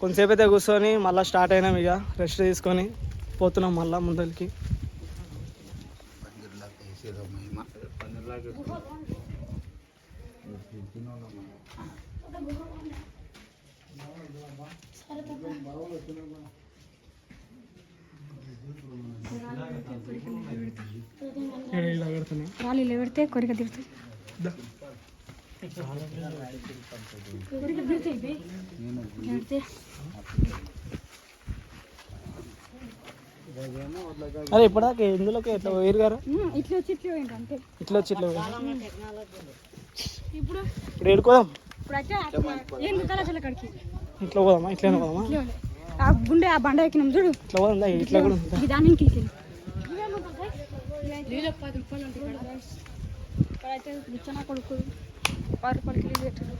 కొంతసేపు అయితే కూర్చొని మళ్ళీ స్టార్ట్ అయినాం ఇక. రెస్ట్ తీసుకొని పోతున్నాం మళ్ళీ ముందరికి. రాళ్ళు ఇలా పెడితే కొరిక తిరుగుతాయి అరే ఇప్పటిదాకా ఇందులోకి ఎట్లా పోయారు గారు? ఇట్లా వచ్చి ఇట్లా అంతే. ఇట్లా వచ్చి ఇట్లా. ఇప్పుడు? ఇప్పుడు ఏడుకోదాం ఇప్పుడు అయితే ఇట్లా పోదామా? ఇట్లా పోదామా. ఆ గుండె ఆ బండ ఎక్కినాం చూడు. ఇట్లా పోదాం ఇట్లా కూడా ఉందా దాని ఇంటికి నీళ్ళకి పది రూపాయలు ఉంటాయి ఇక్కడ. నిచ్చెన కొడుకు. పది రూపాయలకి లీజ్ పెట్టారు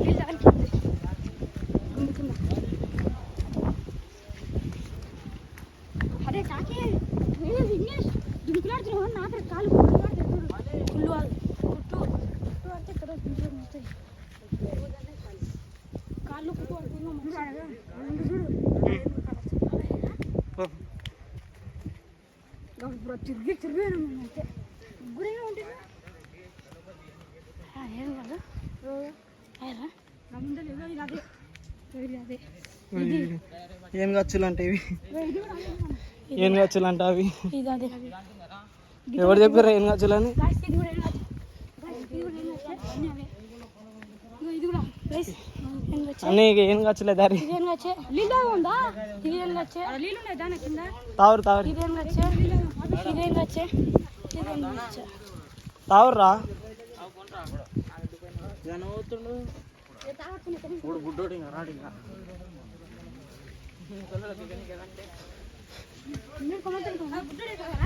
లీజ్ ఆనికి ఉంది. గుండు కింద. అరే కాకి ఏ విఘ్నేష్ దుంకులాడుతున్నావు నా అక్కడ కాలు గుంకులాడుతాయి చూడు కుళ్ళు వాళ్ళు. కుట్టు కుట్టు అంటే ఇక్కడ దుంకులు వస్తాయి ఇప్పుడు తిరిగి తిరిగాను అయితే. ముగ్గురేగా ఉంటుంది ఏం కాదు? అయ్యారా? నా ముందే లేదు ఇది అదే. ఇది. అదే ఏం ఖర్చులు అంటే ఇవి. ఇది కూడా అదే. ఏం ఖర్చులు అంటే అవి. ఎవరు చెప్పారు ఏం ఖర్చులు అని? గాయస్ ఇది కూడా ఏం కాదు. గాయస్ ఇది కూడా ఏం కాదు. అన్నీ ఏం ఖర్చులే దారి. తావరు తావరు. ఇదేం వచ్చే ఇదేం వచ్చే ఇదేం వచ్చే తావరురా మీరు కొమ్మతులు బుద్ధుడే కదా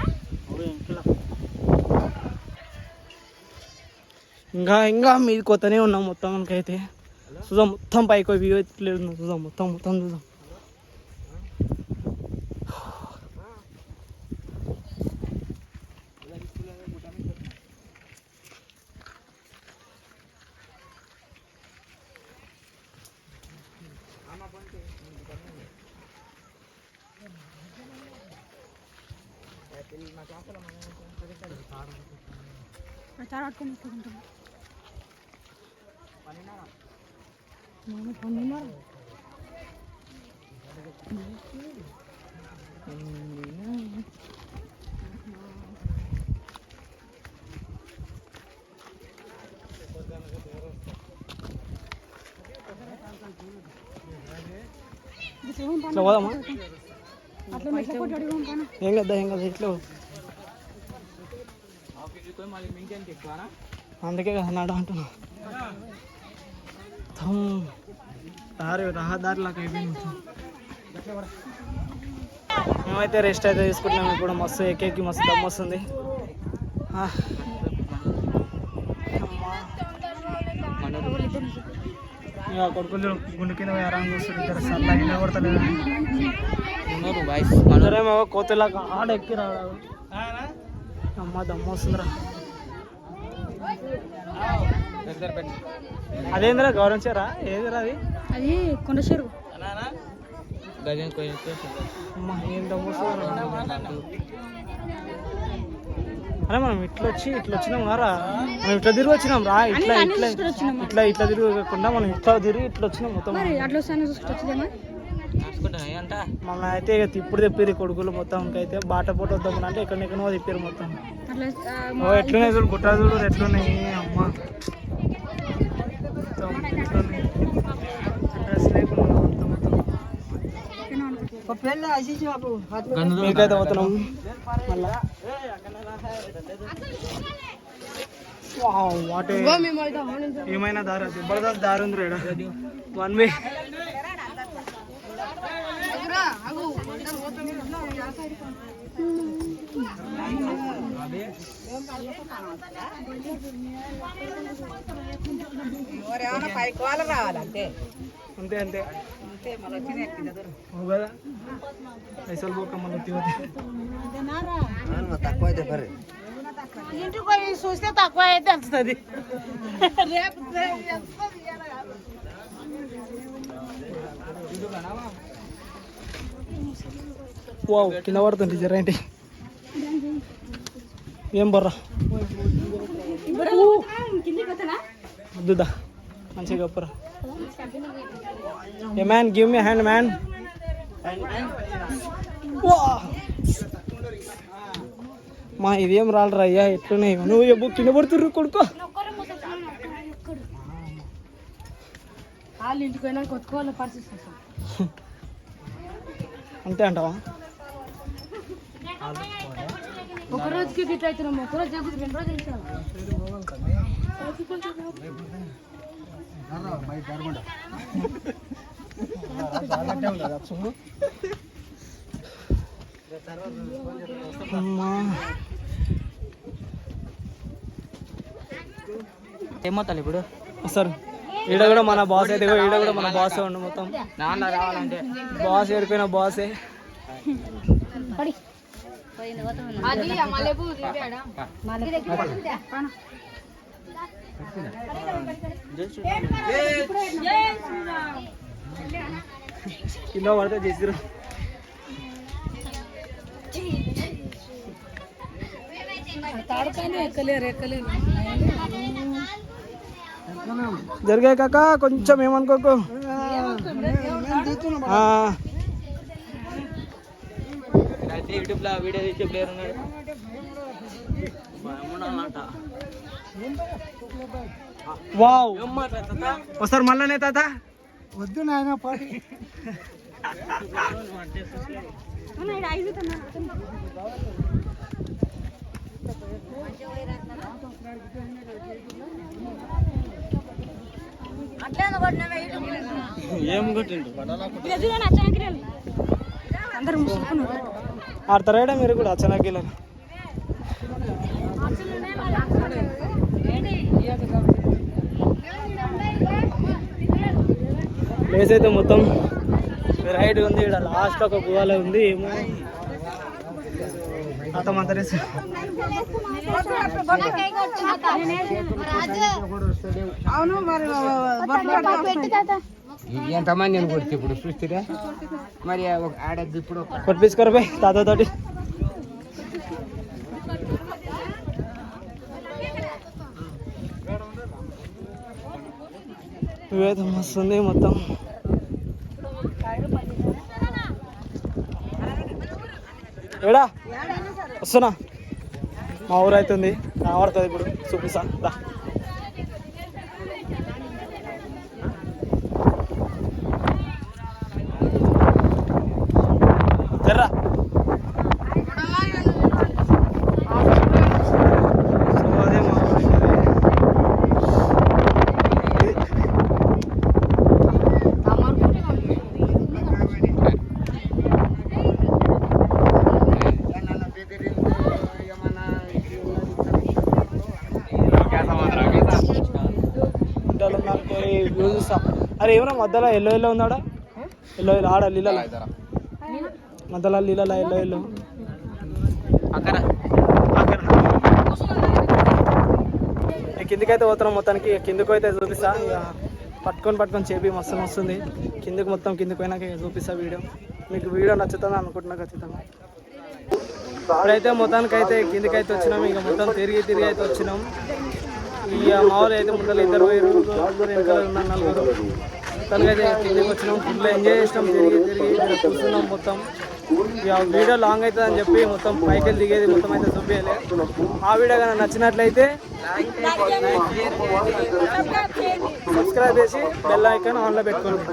ఇంకా ఇంకా మీది కొత్తనే ఉన్నాం మొత్తం మనకైతే చూద్దాం మొత్తం పైకి వ్యూ లేదు చూద్దాం మొత్తం మొత్తం చూద్దాం చాలా పట్టుకొని పన్నున్నారు ఇట్లా పోదామా? ఏం కదా ఏం కదా ఇట్లా. అందుకే కదా నాడు అంటున్నా. దారి రహదారి లాగా అయిపోయింది. మేమైతే రెస్ట్ అయితే తీసుకుంటున్నాం. ఇప్పుడు మస్తు ఎక్కేకి మస్తు దమ్ వస్తుంది. ఆ. ఇక కొడుకులు గుండు కింద ఆరాం చూస్తారు ఇద్దరు సల్ల అయినా కొడతలేదు అందరేమో కోతులాగా ఆడ ఎక్కి రావడం అమ్మ దమ్మ వస్తుందిరా అదేందిరా గౌరవించారా ఏదిరా అది? అది కొండ చెరువు. అమ్మ ఏం దమ్మ వస్తుందిరా అరే మనం ఇట్లా వచ్చి ఇట్లా వచ్చినాం రా. మనం ఇట్లా తిరిగి వచ్చినాం రా ఇట్లా ఇట్లా. ఇట్లా ఇట్లా తిరగకుండా మనం ఇట్లా తిరిగి ఇట్లా వచ్చినాం మొత్తం అట్లా మన అయితే ఇక తిప్పుడు తెప్పిరు కొడుకులు మొత్తం అయితే బాట పోట వద్దాం అంటే ఎక్కడెక్కడో తిప్పారు మొత్తం. ఓ ఎట్లున్నాయి చూడు గుట్ట చూడు ఎట్లున్నాయి? అమ్మ. మొత్తం ఎట్లున్నాయి? డ్రెస్ లేకుండా మొత్తం. మొత్తం మీకైతే పోతున్నాం మళ్ళా. Wow, what. ఏ- ఏమైనా దారి? జబర్దస్త్ దారి ఉంది రేడా వన్ వే అంతే. అంతే అవును కదా? పైసలు పోక మన ఉత్తి పోతే. తక్కువ అయితే ఇంటికి పోయి చూస్తే తక్కువ అయితే తెలుస్తుంది. రేపు వావ్ కింద పడుతుంది జర ఏంటి ఏం బర్రా? వద్దుదా మంచిగా గొప్పరా hey man give me hand man మా ఇదేం రాలరా అయ్యా ఎట్లున్నాయి? నువ్వు ఎబ్బు కింద పడుతుర్రు కొడుకో. వాళ్ళు ఇంటికి పోయినా కొత్తుకోవాలి పరిస్థితి. అంతే అంటావా? ఒక రోజుకి ఇట్లా అవుతున్నాం ఒక రోజు జరుగుతుంది రెండు రోజులు ఏమవుతాను ఇప్పుడు. సార్ ఈడ కూడా మన బాస్ అయితే ఈడ కూడా మన బాసే ఉండు మొత్తం. నాన్న రావాలంటే. బాస్ ఏడిపోయిన బాసే కింద పడితే చేసిరు తాడుకానే ఎక్కలేరు ఎక్కలేరు. జరిగాయి కాక కొంచెం ఏమనుకోకు. ఆ, అయితే యూట్యూబ్లో వీడియో తీసే ప్లేయర్ ఉన్నాడు. బాగుండాలంట. వావ్? వస్తారు మళ్ళానే తాత. వద్దు నాయన పాటి ఏం కొట్టిండు? అందరూ ముసుకున్నారు ఆడతారా మీరు కూడా అచ్చనాకీలో ప్లేస్ అయితే మొత్తం రైడ్ ఉంది ఇక్కడ లాస్ట్ ఒక గువాల ఉంది ఏమో. అత మంతరేసి అవును మరి ఎంతమంది నేను కొడితే ఇప్పుడు చూస్తే మరి ఒక ఆడద్దు ఇప్పుడు కొట్టించుకోరు పోయి తాతతోటి. ఇవైతే మస్తు ఉంది మొత్తం. ఏడా? వస్తున్నా. మా ఊరు అవుతుంది కనబడుతుంది ఇప్పుడు. చూపిస్తా. దా. జర్రా సో అదే మా ఊరు అవుతుంది. గుడ్డలు ఉన్నారు వ్యూ చూస్తా. అరే ఏమన్నా మధ్యలో ఎల్లో ఎల్లో ఉన్నాడా ఎల్లో ఎల్లో ఆడ లీలలో. మధ్యలో లీలలో ఎల్లో ఎల్లో అక్కడ. అక్కడ. కిందికైతే పోతున్నాం మొత్తానికి. కిందికి అయితే చూపిస్తా. పట్టుకొని పట్టుకొని చేపి మస్తు వస్తుంది కిందికి మొత్తం కిందికి పోయినాక చూపిస్తా వీడియో. మీకు వీడియో నచ్చుతుంది అనుకుంటున్నా ఖచ్చితంగా. ఇప్పుడైతే మొత్తానికి అయితే కిందికి అయితే వచ్చినాం. ఇక మొత్తం తిరిగి తిరిగి అయితే వచ్చినాం. ఇక మామూలు అయితే ముందర ఇద్దరు పోయారు నలుగురు. తనకైతే కిందకి వచ్చినాం ఫుల్ ఎంజాయ్ చేసినాం తిరిగి తిరిగి ఇక్కడ కూర్చున్నాం మొత్తం. ఇక వీడియో లాంగ్ అవుతుంది అని చెప్పి మొత్తం పైకి దిగేది మొత్తం అయితే చూపించాలి ఆ వీడియో కానీ నచ్చినట్లయితే సబ్స్క్రైబ్ చేసి బెల్ ఐకాన్ ఆన్లో పెట్టుకోండి.